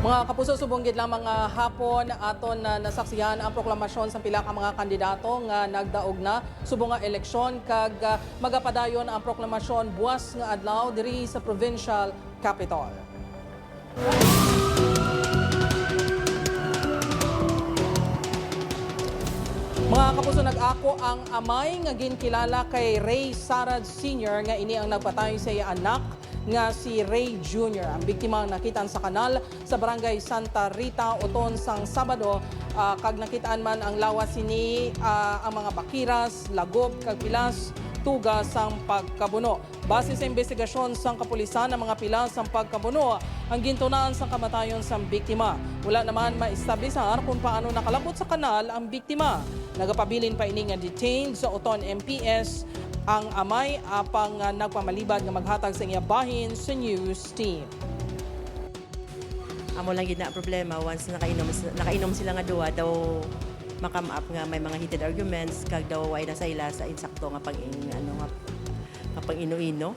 Mga kapuso subunggid lang mga hapon aton na nasaksihan ang proklamasyon sa pila ka mga kandidato nga nagdaog na subong nga eleksyon kag ah, magapadayon ang proklamasyon buwas nga adlaw diri sa provincial capital. Mga kapuso nag-ako ang amay nga ginkilala kay Ray Sarad Sr. nga ini ang nagpatay sa iya anak nga si Ray Jr. Ang biktima ang nakitaan sa kanal sa barangay Santa Rita uton sang Sabado ah, kag nakitaan man ang lawas sini ah, ang mga bakiras, lagob kag pilas tuga sang pagkabuno. Base sa investigasyon sang kapulisan ang mga pilas sang pagkabuno ang gintunaan sang kamatayon sang biktima. Wala naman maestablisar kung paano nakalabot sa kanal ang biktima. Nagapabilin pa ini nga detained sa Uton MPS ang amay apang nagpamalibad nga maghatag sa iya bahin sa news team. amo lang gid na problema once nakainom nakainom sila nga duwa daw makam up nga may mga heated arguments kag daw ay nasa ila sa insakto nga pag ano nga nga pang ino-ino